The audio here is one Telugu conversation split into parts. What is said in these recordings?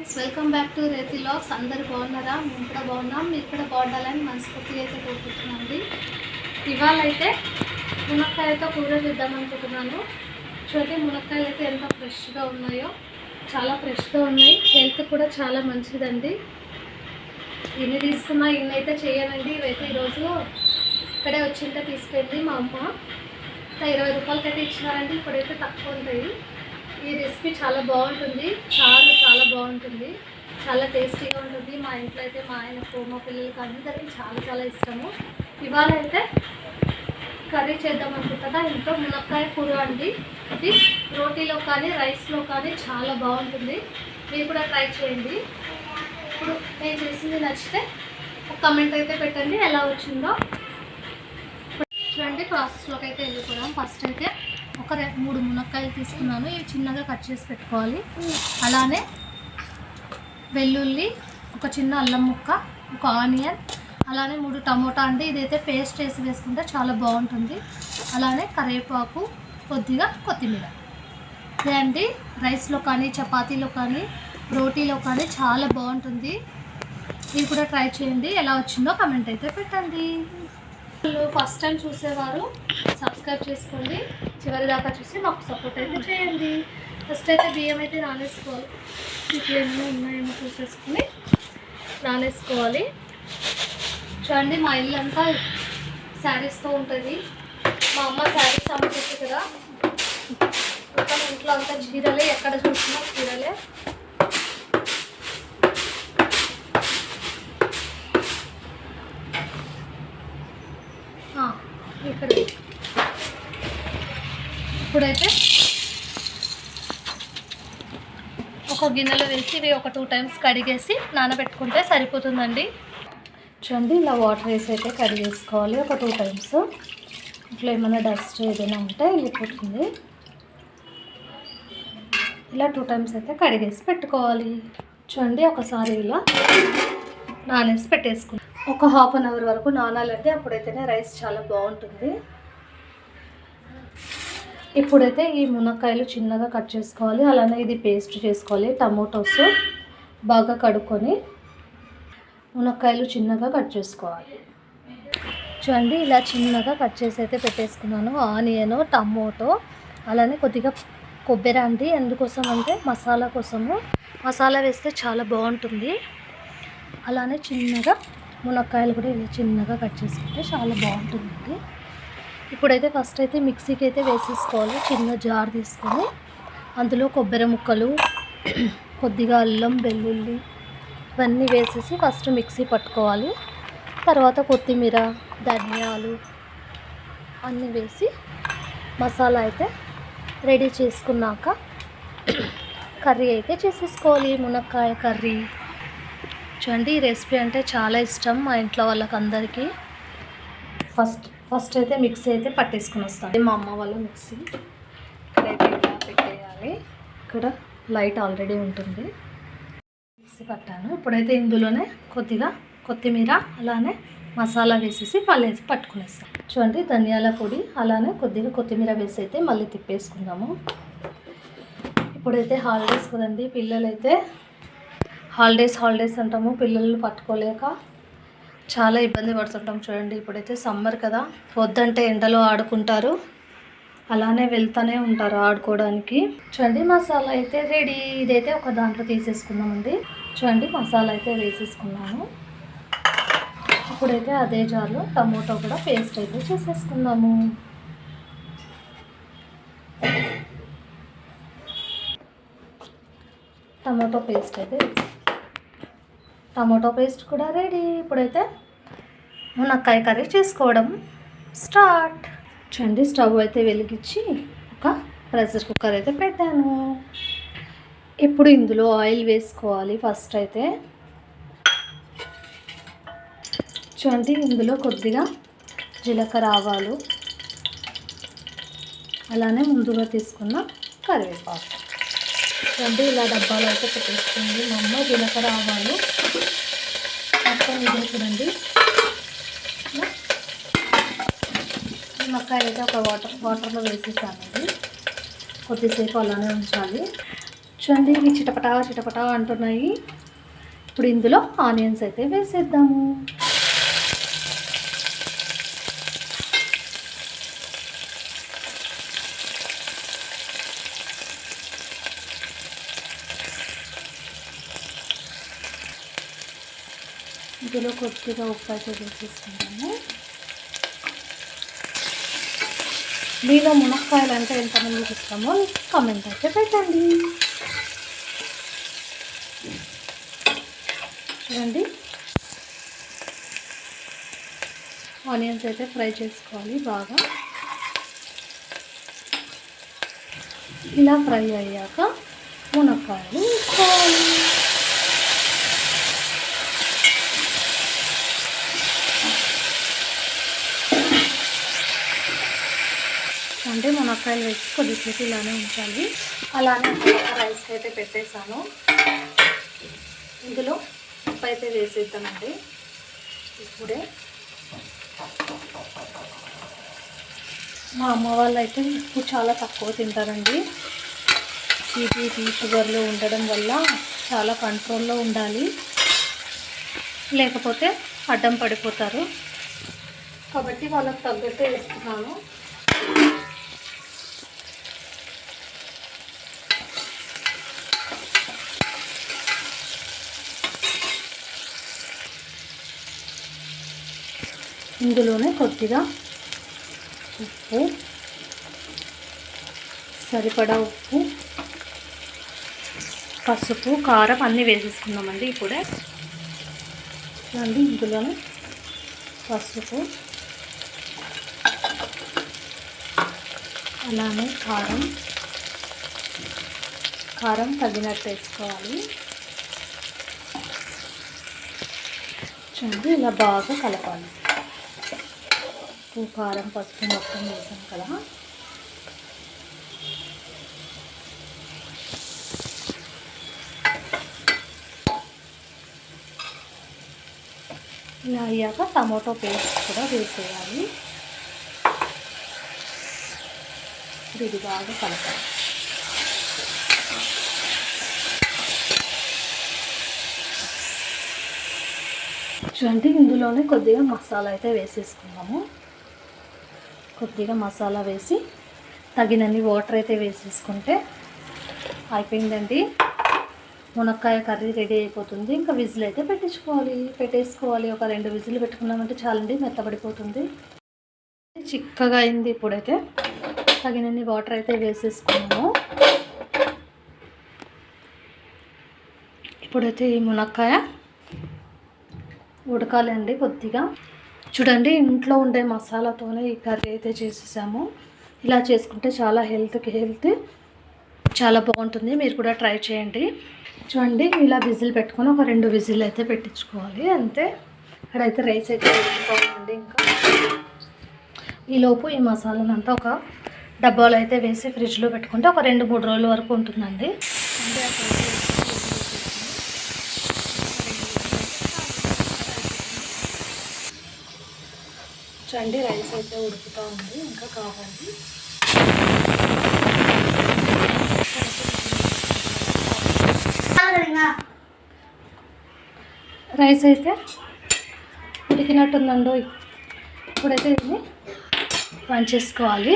ఫ్రెండ్స్ వెల్కమ్ బ్యాక్ టు రేతి లాక్స్ అందరు బాగున్నారా? మేము కూడా బాగున్నాం. మీరు కూడా బాగుండాలని మనస్ఫూర్తిగా అయితే కోరుకుంటున్నాండి ఇవాళ అయితే మునక్కాయతో కూర చేద్దాం అనుకుంటున్నాను. చూడండి మునక్కాయలు అయితే ఎంత ఫ్రెష్గా ఉన్నాయో. చాలా ఫ్రెష్గా ఉన్నాయి. హెల్త్ కూడా చాలా మంచిదండి. ఇన్ని తీసుకున్నా ఇన్ని అయితే చేయనండి. ఇవైతే ఈరోజు ఇక్కడే వచ్చింటే తీసుకెళ్ళి మా అమ్మ. ఇరవై రూపాయలకైతే ఇచ్చినారండి. ఇప్పుడైతే తక్కువ ఉంటాయి. ఈ రెసిపీ చాలా బాగుంటుంది. చాలా చాలా బాగుంటుంది. చాలా టేస్టీగా ఉంటుంది. మా ఇంట్లో అయితే మా ఆయన కోమ పిల్లలకి అందరికీ చాలా చాలా ఇష్టము. ఇవాళ అయితే కర్రీ చేద్దాం అనుకుంటుందా ఇంట్లో మునక్కాయ కూర అండి. ఇది రోటీలో కానీ రైస్లో కానీ చాలా బాగుంటుంది. మీరు కూడా ట్రై చేయండి. ఇప్పుడు నేను చేసింది నచ్చితే ఒక కమెంట్ అయితే పెట్టండి. ఎలా వచ్చిందో. చూడండి ప్రాసెస్లోకి అయితే వెళ్ళిపోదాం. ఫస్ట్ అయితే ఒక మూడు మునక్కాయలు తీసుకున్నాను. ఇవి చిన్నగా కట్ చేసి పెట్టుకోవాలి. అలానే వెల్లుల్లి ఒక చిన్న అల్లం ముక్క ఒక ఆనియన్ అలానే మూడు టమోటా అండి. ఇదైతే పేస్ట్ చేసి వేసుకుంటే చాలా బాగుంటుంది. అలానే కరివేపాకు కొద్దిగా కొత్తిమీర. ఇదే అండి రైస్లో కానీ చపాతీలో కానీ రోటీలో కానీ చాలా బాగుంటుంది. ఇది కూడా ట్రై చేయండి. ఎలా వచ్చిందో కమెంట్ అయితే పెట్టండి. ఫస్ట్ టైం చూసేవారు సబ్స్క్రైబ్ చేసుకోండి. చివరి దాకా చూసి మాకు సపోర్ట్ అయితే చేయండి. ఫస్ట్ అయితే బియ్యం అయితే నానేసుకోవాలి. ఇట్లా ఏమైనా ఉన్నాయేమో చూసేసుకుని నానేసుకోవాలి. చూడండి మా ఇల్లు అంతా శారీస్తో ఉంటుంది. మా అమ్మ శారీస్ అమ్ముతుంది కదా. మొత్తం ఇంట్లో అంతా చీరలే ఎక్కడ చూసినా చీరలే ఆ, ఇక్కడ ఇప్పుడైతే ఒక గిన్నెలో వేసి ఇవి ఒక టూ టైమ్స్ కడిగేసి నానబెట్టుకుంటే సరిపోతుందండి. చూడండి ఇలా వాటర్ వేసి అయితే కడిగేసుకోవాలి ఒక టూ టైమ్స్. ఇట్లా ఏమైనా డస్ట్ ఏదైనా ఉంటే వెళ్ళిపోతుంది. ఇలా టూ టైమ్స్ అయితే కడిగేసి పెట్టుకోవాలి. చూడండి ఒకసారి ఇలా నానేసి పెట్టేసుకుంటాం ఒక హాఫ్ అన్ అవర్ వరకు నానాలంటే అప్పుడైతేనే రైస్ చాలా బాగుంటుంది. ఇప్పుడైతే ఈ మునక్కాయలు చిన్నగా కట్ చేసుకోవాలి అలానే ఇది పేస్ట్ చేసుకోవాలి టమోటోస్ బాగా కడుక్కొని మునక్కాయలు చిన్నగా కట్ చేసుకోవాలి. చూడండి ఇలా చిన్నగా కట్ చేసి అయితే పెట్టేసుకున్నాను. ఆనియన్ టమోటో అలానే కొద్దిగా కొబ్బరి అండి. ఎందుకోసం అంటే మసాలా కోసము. మసాలా వేస్తే చాలా బాగుంటుంది. అలానే చిన్నగా మునక్కాయలు కూడా ఇలా చిన్నగా కట్ చేసుకుంటే చాలా బాగుంటుందండి ఇప్పుడైతే ఫస్ట్ అయితే మిక్సీకి అయితే వేసేసుకోవాలి చిన్న జార్ తీసుకొని. అందులో కొబ్బరి ముక్కలు కొద్దిగా అల్లం వెల్లుల్లి ఇవన్నీ వేసేసి ఫస్ట్ మిక్సీ పట్టుకోవాలి. తర్వాత కొత్తిమీర ధనియాలు అన్నీ వేసి మసాలా అయితే రెడీ చేసుకున్నాక కర్రీ అయితే చేసేసుకోవాలి మునక్కాయ కర్రీ. చూడండి ఈ రెసిపీ అంటే చాలా ఇష్టం మా ఇంట్లో వాళ్ళకి అందరికీ ఫస్ట్ ఫస్ట్ అయితే మిక్సీ అయితే పట్టేసుకుని వస్తాను. మా అమ్మ వాళ్ళ మిక్సీ. ఇక్కడైతే ఇలా పెట్టేయాలి. ఇక్కడ లైట్ ఆల్రెడీ ఉంటుంది. మిక్సీ పట్టాను. ఇప్పుడైతే ఇందులోనే కొద్దిగా కొత్తిమీర అలానే మసాలా వేసేసి మళ్ళీ పట్టుకునేస్తాం చూడండి ధనియాల పొడి అలానే కొద్దిగా కొత్తిమీర వేసి అయితే మళ్ళీ తిప్పేసుకుందాము. ఇప్పుడైతే హాలిడేస్ కదండి పిల్లలైతే హాలిడేస్ హాలిడేస్ అంటాము. పిల్లల్ని పట్టుకోలేక చాలా ఇబ్బంది పడుతుంటాం చూడండి. ఇప్పుడైతే సమ్మర్ కదా. వద్దంటే ఎండలో ఆడుకుంటారు. అలానే వెళ్తూనే ఉంటారు ఆడుకోవడానికి. చూడండి మసాలా అయితే రెడీ. ఇదైతే ఒక దాంట్లో తీసేసుకుందామండి. చూడండి మసాలా అయితే వేసేసుకున్నాము ఇప్పుడైతే అదే జార్లో టమోటో కూడా పేస్ట్ అయితే చేసేసుకుందాము. టమాటో పేస్ట్ అయితే టమాటో పేస్ట్ కూడా రెడీ. ఇప్పుడైతే మునక్కాయ కర్రీ చేసుకోవడం స్టార్ట్. చూడండి స్టవ్ అయితే వెలిగించి ఒక ప్రెషర్ కుక్కర్ అయితే పెట్టాను. ఇప్పుడు ఇందులో ఆయిల్ వేసుకోవాలి ఫస్ట్ అయితే. చూడండి ఇందులో కొద్దిగా జీలకర్ర ఆవాలు అలానే ముందుగా తీసుకున్న కరివేపాకు. రెండు ఇలా డబ్బాలు అయితే పెట్టేస్తుంది మా అమ్మ జీలకర్ర ఆవాలు. మొత్తం ఇదే చూడండి. ఇలా. అయితే ఒక వాటర్ వాటర్లో వేసేసానండి కొద్దిసేపు అలానే ఉంచాలి. చూడండి ఇవి చిటపటా చిటపటా అంటున్నాయి. ఇప్పుడు ఇందులో ఆనియన్స్ అయితే వేసేద్దాము. ఇందులో కొద్దిగా ఉప్పు అయితే వేసేసుకుంటాము మీలో మునక్కాయలు అంటే ఎంతమందికి ఇష్టమో కమెంట్ అయితే పెట్టండి. చూడండి. ఆనియన్స్ అయితే ఫ్రై చేసుకోవాలి బాగా. ఇలా ఫ్రై అయ్యాక మునక్కాయలు వేసుకోవాలి. అంటే మునక్కాయలు వేసి కొద్దిసేపు ఇలానే ఉంచాలి. అలానే రైస్ అయితే పెట్టేశాను. ఇందులో ఉప్పు అయితే వేసేద్దామండి. ఇప్పుడే. మా అమ్మ వాళ్ళు అయితే ఉప్పు చాలా తక్కువ తింటారండి. బీపీ షుగర్లో ఉండడం వల్ల చాలా కంట్రోల్లో ఉండాలి. లేకపోతే అడ్డం పడిపోతారు. కాబట్టి వాళ్ళకి తగ్గట్టే వేస్తున్నాను. ఇందులోనే కొద్దిగా ఉప్పు సరిపడా ఉప్పు పసుపు కారం అన్నీ వేసేసుకుందామండి ఇప్పుడే. అండి ఇందులోనే పసుపు అలానే కారం కారం తగినట్టు వేసుకోవాలి. చూడండి ఇలా బాగా కలపాలి. ఉప్పు కారం పసుపు మొత్తం వేసాం కదా. ఇలా అయ్యాక టమాటో పేస్ట్ కూడా వేసేయాలి. ఇది బాగా కలపాలి. చూడండి ఇందులోనే కొద్దిగా మసాలా అయితే వేసేసుకుందాము కొద్దిగా మసాలా వేసి తగినన్ని వాటర్ అయితే వేసేసుకుంటే అయిపోయిందండి. మునక్కాయ కర్రీ రెడీ అయిపోతుంది. ఇంకా విజిల్ అయితే పెట్టించుకోవాలి. పెట్టేసుకోవాలి. ఒక రెండు విజిల్ పెట్టుకున్నామంటే చాలండి మెత్తబడిపోతుంది. చిక్కగా అయింది ఇప్పుడైతే. తగినన్ని వాటర్ అయితే వేసేసుకున్నాము. ఇప్పుడైతే ఈ మునక్కాయ ఉడకాలండి అండి కొద్దిగా. చూడండి ఇంట్లో ఉండే మసాలాతోనే ఈ కర్రీ అయితే చేసేసాము. ఇలా చేసుకుంటే చాలా హెల్త్కి హెల్త్ చాలా బాగుంటుంది. మీరు కూడా ట్రై చేయండి. చూడండి ఇలా విజిల్ పెట్టుకొని ఒక రెండు విజిల్ అయితే పెట్టించుకోవాలి. అంతే. ఇక్కడైతే రైస్ అయితే వేసుకోవాలండి ఇంకా. ఈలోపు ఈ మసాలానంతా ఒక డబ్బాలో అయితే వేసి ఫ్రిడ్జ్లో పెట్టుకుంటే ఒక రెండు మూడు రోజుల వరకు ఉంటుందండి. అంటే చూడండి రైస్ అయితే ఉడుకుతూ ఉంది ఇంకా కావాలి. రైస్ అయితే ఉడికినట్టుందండి ఇప్పుడైతే ఇది వంచేసుకోవాలి.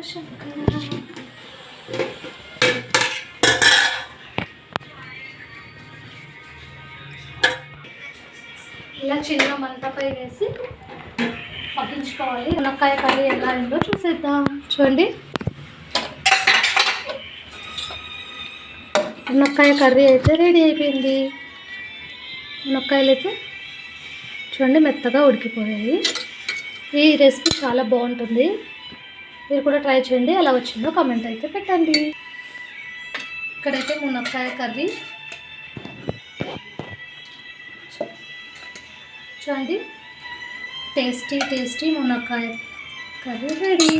ఇలా చిన్న మంటపై వేసి పట్టించుకోవాలి. మునక్కాయ కర్రీ ఎలా అయిందో చూసేద్దాం. చూడండి. మునక్కాయ కర్రీ అయితే రెడీ అయిపోయింది. మునక్కాయలు అయితే చూడండి మెత్తగా ఉడికిపోయాయి. ఈ రెసిపీ చాలా బాగుంటుంది. మీరు కూడా ట్రై చేయండి ఎలా వచ్చిందో కామెంట్ అయితే పెట్టండి. ఇక్కడైతే మునక్కాయ కర్రీ. చూడండి టేస్టీ టేస్టీ మునక్కాయ కర్రీ రెడీ.